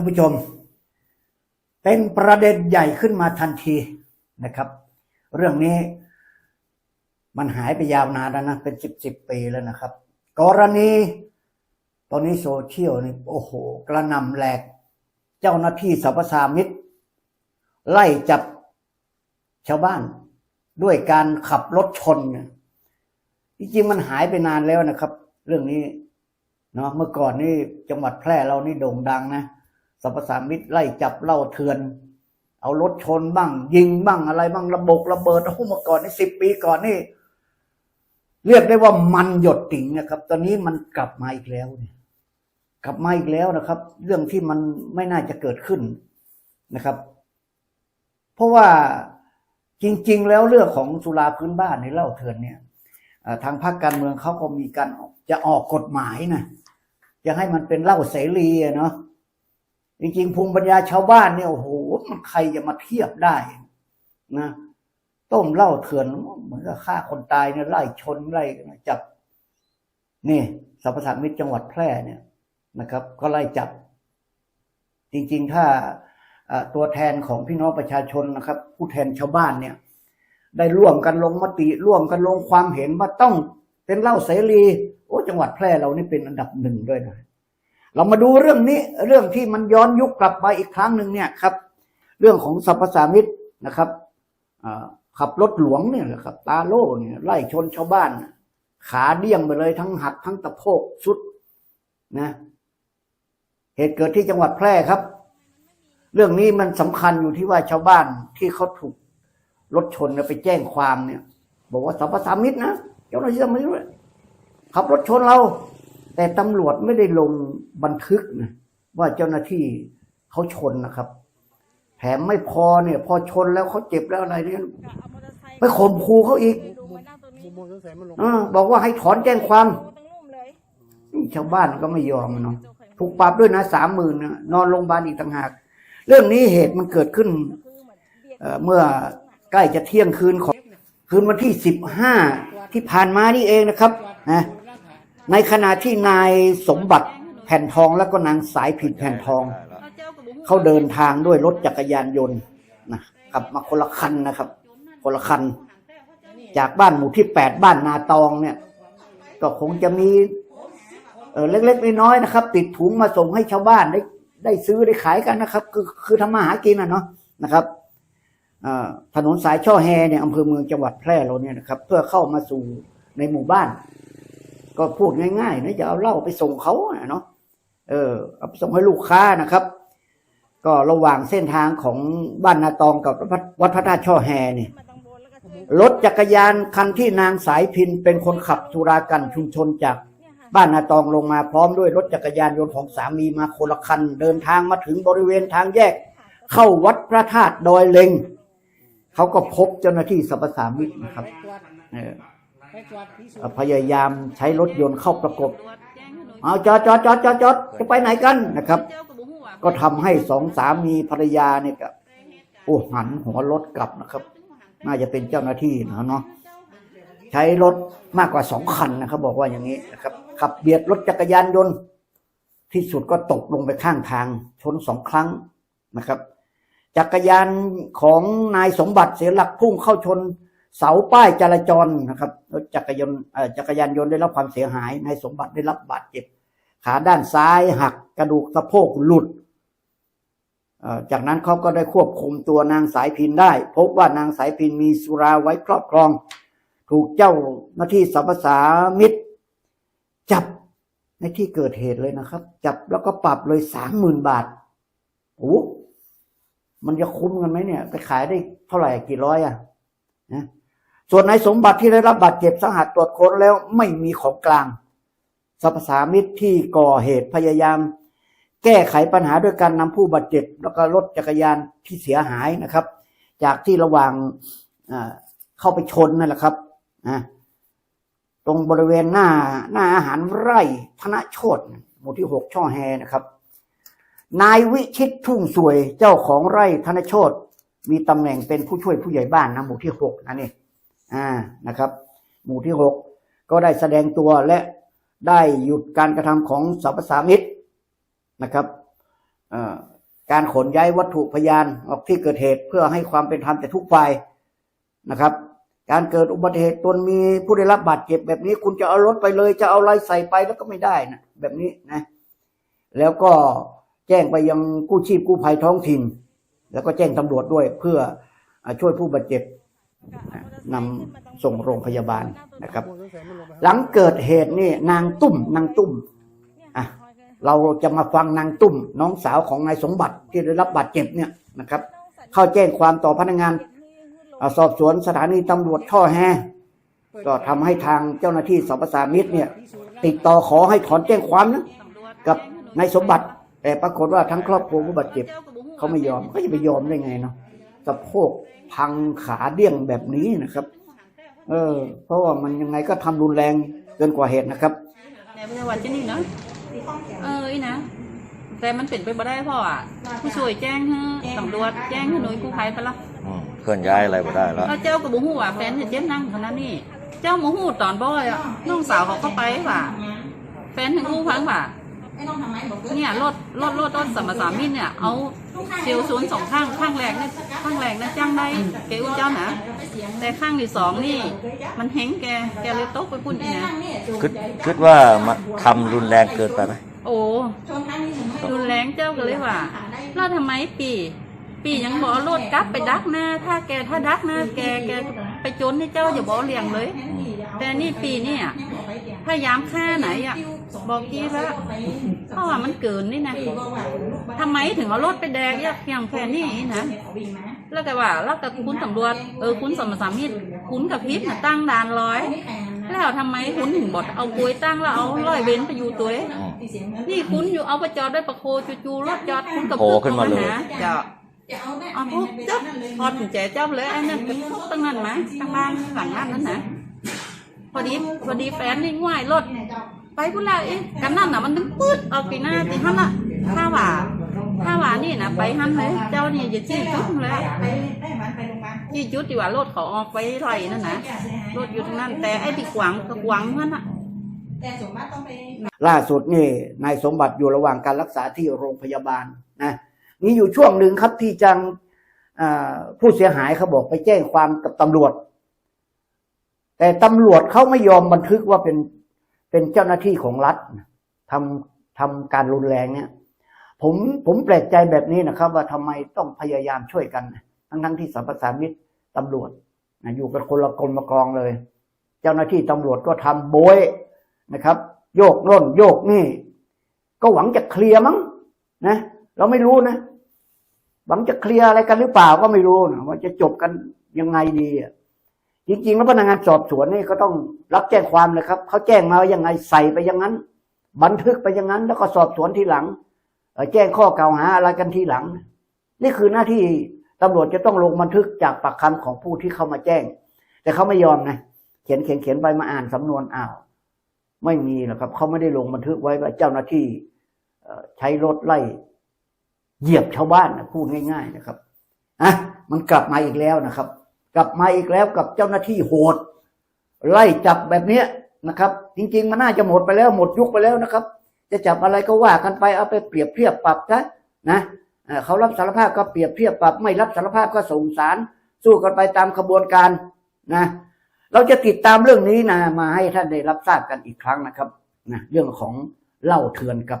ท่านผู้ชม เป็นประเด็นใหญ่ขึ้นมาทันทีนะครับ เรื่องนี้มันหายไปยาวนานแล้วนะ เป็นสิบสิบปีแล้วนะครับ กรณีตอนนี้โซเชียลนี่โอ้โห กระนำแหลก เจ้าหน้าที่สรรพสามิตไล่จับชาวบ้านด้วยการขับรถชนเนี่ยจริงๆมันหายไปนานแล้วนะครับ เรื่องนี้เนาะเมื่อก่อนนี่จังหวัดแพร่เรานี่โด่งดังนะ สรรพสามิตไล่จับเหล่าเถื่อน เอารถชนบ้าง ยิงบ้างอะไรบ้างระบบระเบิดโอ้โหเมื่อก่อนนี่สิบปีก่อนนี่ เรียกได้ว่ามันหยดติ่งนะครับ ตอนนี้มันกลับมาอีกแล้วเนี่ยกลับมาอีกแล้วนะครับ เรื่องที่มันไม่น่าจะเกิดขึ้นนะครับ เพราะว่าจริง ๆ แล้วเรื่องของสุราพื้นบ้านในเหล้าเถื่อนเนี่ยทางภาคการเมืองเขาก็มีการจะออกกฎหมายนะจะให้มันเป็นเหล้าเสรีเนาะ จริงๆภูมิปัญญาชาวบ้านเนี่ยโอ้โหมันใครจะมาเทียบได้นะต้มเหล้าเถื่อนเหมือนกับฆ่าคนตายเนี่ยไล่ชนไล่จับ นี่สรรพสัตมิตรจังหวัดแพร่เนี่ยนะครับ ก็ไล่จับ จริง ๆ ถ้าตัวแทนของพี่น้องประชาชนนะครับ ผู้แทนชาวบ้านเนี่ย ได้ร่วมกันลงมติร่วมกันลงความเห็นว่าต้องเป็นเหล้าเสรี โอ้จังหวัดแพร่เรานี่เป็นอันดับหนึ่งด้วยนะ เรามาดูเรื่องนี้เรื่องที่มันย้อนยุคกลับไปอีกครั้งหนึ่งเนี่ยครับ เรื่องของสรรพสามิตนะครับขับรถหลวงเนี่ยแหละครับ ตาโล่เนี่ยไล่ชนชาวบ้าน ขาเดี้ยงไปเลยทั้งหักทั้งตะโพกสุดนะ เหตุเกิดที่จังหวัดแพร่ครับ เรื่องนี้มันสำคัญอยู่ที่ว่าชาวบ้านที่เขาถูกรถชนไปแจ้งความเนี่ย บอกว่าสัมปสามิตนะเจ้าหน้าที่ตำรวจขับรถชนเรา แต่ตำรวจไม่ได้ลงบันทึกนะว่าเจ้าหน้าที่เขาชนนะครับ แถมไม่พอเนี่ย พอชนแล้วเขาเจ็บแล้วอะไรเนี่ยเอามอเตอร์ไซค์ไปข่มขู่เขาอีกดูมานั่งตรงนี้มุมมองสงสัยมันลงอาบอกว่าให้ถอนแจ้งความดูตรงนุ่มเลยชาวบ้านก็ไม่ยอมอะเนาะถูกปรับด้วยนะสามหมื่นนะนอนโรงพยาบาลอีกต่างหาก เรื่องนี้เหตุมันเกิดขึ้นคือเหมือนเบียดเอ่อเมื่อใกล้จะเที่ยงคืนของคืนวันที่สิบห้าที่ผ่านมานี่เองนะครับนะ ในขณะที่นายสมบัติแผ่นทองแล้วก็นางสายผิดแผ่นทอง เขาเดินทางด้วยรถจักรยานยนต์นะขับมาคนละคันนะครับ คนละคัน จากบ้านหมู่ที่แปดบ้านนาตองเนี่ย ก็คงจะมีเออเล็กๆน้อยๆนะครับ ติดถุงมาส่งให้ชาวบ้านได้ได้ซื้อได้ขายกันนะครับ คือคือทำมาหากินนะเนาะนะครับถนนสายช่อแฮเนี่ยอำเภอเมืองจังหวัดแพร่เราเนี่ยนะครับ เพื่อเข้ามาสู่ในหมู่บ้าน ก็พูดง่ายๆนะจะเอาเหล้าไปส่งเขาเนาะเออเอาไปส่งให้ลูกค้านะครับ ก็ระหว่างเส้นทางของบ้านนาตองกับวัดพระธาตุช่อแฮเนี่ยรถจักรยานคันที่นางสายพินเป็นคนขับสุรากันชุมชนจากบ้านนาตองลงมาพร้อมด้วยรถจักรยานยนต์ของสามีมาคนละคัน เดินทางมาถึงบริเวณทางแยก เข้าวัดพระธาตุดอยเล็ง เขาก็พบเจ้าหน้าที่สรรพสามิตนะครับ ไปตรวจเออไปตรวจพิสูจน์พยายามใช้รถยนต์เข้าประกบ เอาจอดจอดจอดจอดจอดจะไปไหนกันนะครับเจ้ากับบุ้งหัวก็ทำให้สองสามีภรรยาเนี่ยก็โอ้หันหัวรถกลับนะครับ น่าจะเป็นเจ้าหน้าที่นะเนาะใช้รถมากกว่าสองคันนะครับ บอกว่าอย่างนี้นะครับ ขับเบียดรถจักรยานยนต์ ที่สุดก็ตกลงไปข้างทางชนสองครั้งนะครับ จักรยานของนายสมบัติเสียหลักพุ่งเข้าชน เสาป้ายจราจรนะครับรถจักรยานจักรยานยนต์ได้รับความเสียหายนายสมบัติได้รับบาดเจ็บ ขาด้านซ้ายหักกระดูกสะโพกหลุดจากนั้นเขาก็ได้ควบคุมตัวนางสายพินได้ พบว่านางสายพินมีสุราไว้ครอบครอง ถูกเจ้าหน้าที่สรรพสามิตร จับในที่เกิดเหตุเลยนะครับ จับแล้วก็ปรับเลยสามหมื่นบาทโอ้มันจะคุ้มกันไหมเนี่ย ไปขายได้เท่าไหร่กี่ร้อยอะนะ ส่วนนายสมบัติที่ได้รับบาดเจ็บสาหัสตรวจค้นแล้วไม่มีของกลางสรรพสามิตรที่ก่อเหตุพยายาม แก้ไขปัญหาด้วยการนำผู้บาดเจ็บ แล้วก็รถจักรยานที่เสียหายนะครับ จากที่ระหว่างเข้าไปชนนั่นแหละครับนะตรงบริเวณหน้าหน้าอาหารไร่ธนโชตหมู่ที่หกช่อแฮนะครับ นายวิชิตทุ่งสวยเจ้าของไร่ธนโชตมีตำแหน่งเป็นผู้ช่วยผู้ใหญ่บ้านนะหมู่ที่หกนั่นเอ่านะครับ หมู่ที่หกก็ได้แสดงตัวและได้หยุดการกระทำของสรรพสามิตนะครับการขนย้ายวัตถุพยานออกที่เกิดเหตุเพื่อให้ความเป็นธรรมแต่ทุกฝ่ายนะครับ การเกิดอุบัติเหตุตนมีผู้ได้รับบาดเจ็บแบบนี้ คุณจะเอารถไปเลย จะเอาอะไรใส่ไปแล้วก็ไม่ได้นะแบบนี้นะ แล้วก็แจ้งไปยังกู้ชีพกู้ภัยท้องถิ่น แล้วก็แจ้งตำรวจด้วยเพื่อช่วยผู้บาดเจ็บ นะนำส่งโรงพยาบาลนะครับ หลังเกิดเหตุนี่นางตุ้มนางตุ้มอะเราจะมาฟังนางตุ้ม น้องสาวของนายสมบัติที่ได้รับบาดเจ็บเนี่ยนะครับ เข้าแจ้งความต่อพนักงานอ่าสอบสวนสถานีตำรวจท่อแฮก็ทำให้ทางเจ้าหน้าที่สปสามิตรเนี่ย ติดต่อขอให้ถอนแจ้งความนะกับนายสมบัติ แต่ปรากฏว่าทั้งครอบครัวผู้บาดเจ็บเขาไม่ยอมเขาจะไปยอมได้ไงเนาะ สะโพกพังขาเดี้ยงแบบนี้นะครับ เออ เพราะว่ามันยังไงก็ทำรุนแรงเกินกว่าเหตุนะครับแต่ไม่ใช่วันที่นี่เนาะเอออีนะแต่มันเป็นไปบ่ได้เพราะอะผู้ช่วยแจ้งให้ตำรวจแจ้งให้หน่วยกู้ภัยไปละอืมเคลื่อนย้ายอะไรไม่ได้แล้วแล้วเจ้ากับบุหูอะแฟนเห็นเจ็บนั่งขนาดนี้ เจ้าหมูหูตอนบ่อยอะน้องสาวเขาก็ไปว่ะแฟนถึงรู้พังว่ะเนี่ยรถรถรถรถสมรสามิตรเนี่ยเอา เซลล์ศูนย์สองข้างข้างแรกเนี่ยข้างแรกเนี่ยจ้างได้เกอุ้เจ้านะแต่ข้างที่สองนี่ มันแห้งแกแกเลยตกไปพุ่นอีนะคิดคิดว่ามาทำรุนแรงเกินไปไหมโอ้รุนแรงเจ้าก็เลยว่าแล้วทำไมปีปียังบอกรถกลับไปดักหน้า ถ้าแกถ้าดักหน้าแกแกไปจนให้เจ้าอย่าบอกเลี้ยงเลย แต่นี่ปีเนี่ย พยายามฆ่าไหนอะ บอกกี้แล้วเพราะว่ามันเกินนี่นะทำไมถึงเอารถไปแดกอย่างอย่างแค่นี้นะแล้วก็ว่าแล้วกับคุณตำรวจเออคุณสมสามิตรคุณกับพิษน่ะตั้งด่านร้อย แล้วทำไมคุณถึงบดเอากลวยตั้งแล้วเอาร้อยเว้นไปอยู่ตัวเองอืมนี่คุณอยู่เอาไปจอดได้ประโคจู่ๆรถจอดคุณกับโผล่ขึ้นมาเลยจะเอาพวกจับพอดกุญแจจับเลยไอ้นั่นก็พวกตั้งนั้นไหมตั้งบ้านฝั่งนั้นนั่นนะ พอดีพอดีแฟนนี่ง่ายรถไปพุ่นละเอ๊ะกันนั่นน่ะมันถึงปื๊ดเอาปีหน้าตีหันละถ้าว่าถ้าว่านี่นะไปหันเลยเจ้านี่จะจี้จุดเลยจี้จุดดีกว่ารถเขาออกไปไรนั่นนะรถอยู่ทางนั้น แต่ไอ้ที่ขวางก็ขวางนั่นน่ะล่าสุดนี่นายสมบัติอยู่ระหว่างการรักษาที่โรงพยาบาลนะมีอยู่ช่วงหนึ่งครับที่จังผู้เสียหายเขาบอกไปแจ้งความกับตำรวจ แต่ตำรวจเขาไม่ยอมบันทึกว่าเป็นเป็นเจ้าหน้าที่ของรัฐทำทำการรุนแรงเนี่ย ผมผมแปลกใจแบบนี้นะครับ ว่าทำไมต้องพยายามช่วยกัน ทั้งทั้งที่สัมปสามิตรตำรวจนะอยู่กันคนละกลมกองเลย เจ้าหน้าที่ตำรวจก็ทำโบยนะครับ โยกโน่นโยกนี่ ก็หวังจะเคลียร์มั้งนะเราไม่รู้นะหวังจะเคลียร์อะไรกันหรือเปล่าก็ไม่รู้นะว่าจะจบกันยังไงดีอะ จริงๆแล้วพนักงานสอบสวนนี่ก็ต้องรับแจ้งความเลยครับเขาแจ้งมาว่างไงใส่ไปอย่างนั้น บันทึกไปอย่างนั้น แล้วก็สอบสวนทีหลังแจ้งข้อกล่าวหาอะไรกันทีหลัง นี่คือหน้าที่ตำรวจจะต้องลงบันทึกจากปากคำของผู้ที่เข้ามาแจ้ง แต่เขาไม่ยอมนะเขียนเขียนเขียนไปมาอ่านสำนวนอ้าวไม่มีหรอกครับเขาไม่ได้ลงบันทึกไว้ว่าเจ้าหน้าที่ใช้รถไล่เหยียบชาวบ้านนะพูดง่าย ๆ นะครับอะมันกลับมาอีกแล้วนะครับ กลับมาอีกแล้วกับเจ้าหน้าที่โหด ไล่จับแบบเนี้ยนะครับ จริง ๆ มันน่าจะหมดไปแล้วหมดยุคไปแล้วนะครับ จะจับอะไรก็ว่ากันไปเอาไปเปรียบเทียบปรับนะนะเอ่อเขารับสารภาพก็เปรียบเทียบปรับ ไม่รับสารภาพก็ส่งสารสู้กันไปตามขบวนการนะ เราจะติดตามเรื่องนี้นะมาให้ท่านได้รับทราบกันอีกครั้งนะครับนะเรื่องของเล่าเถื่อนกับ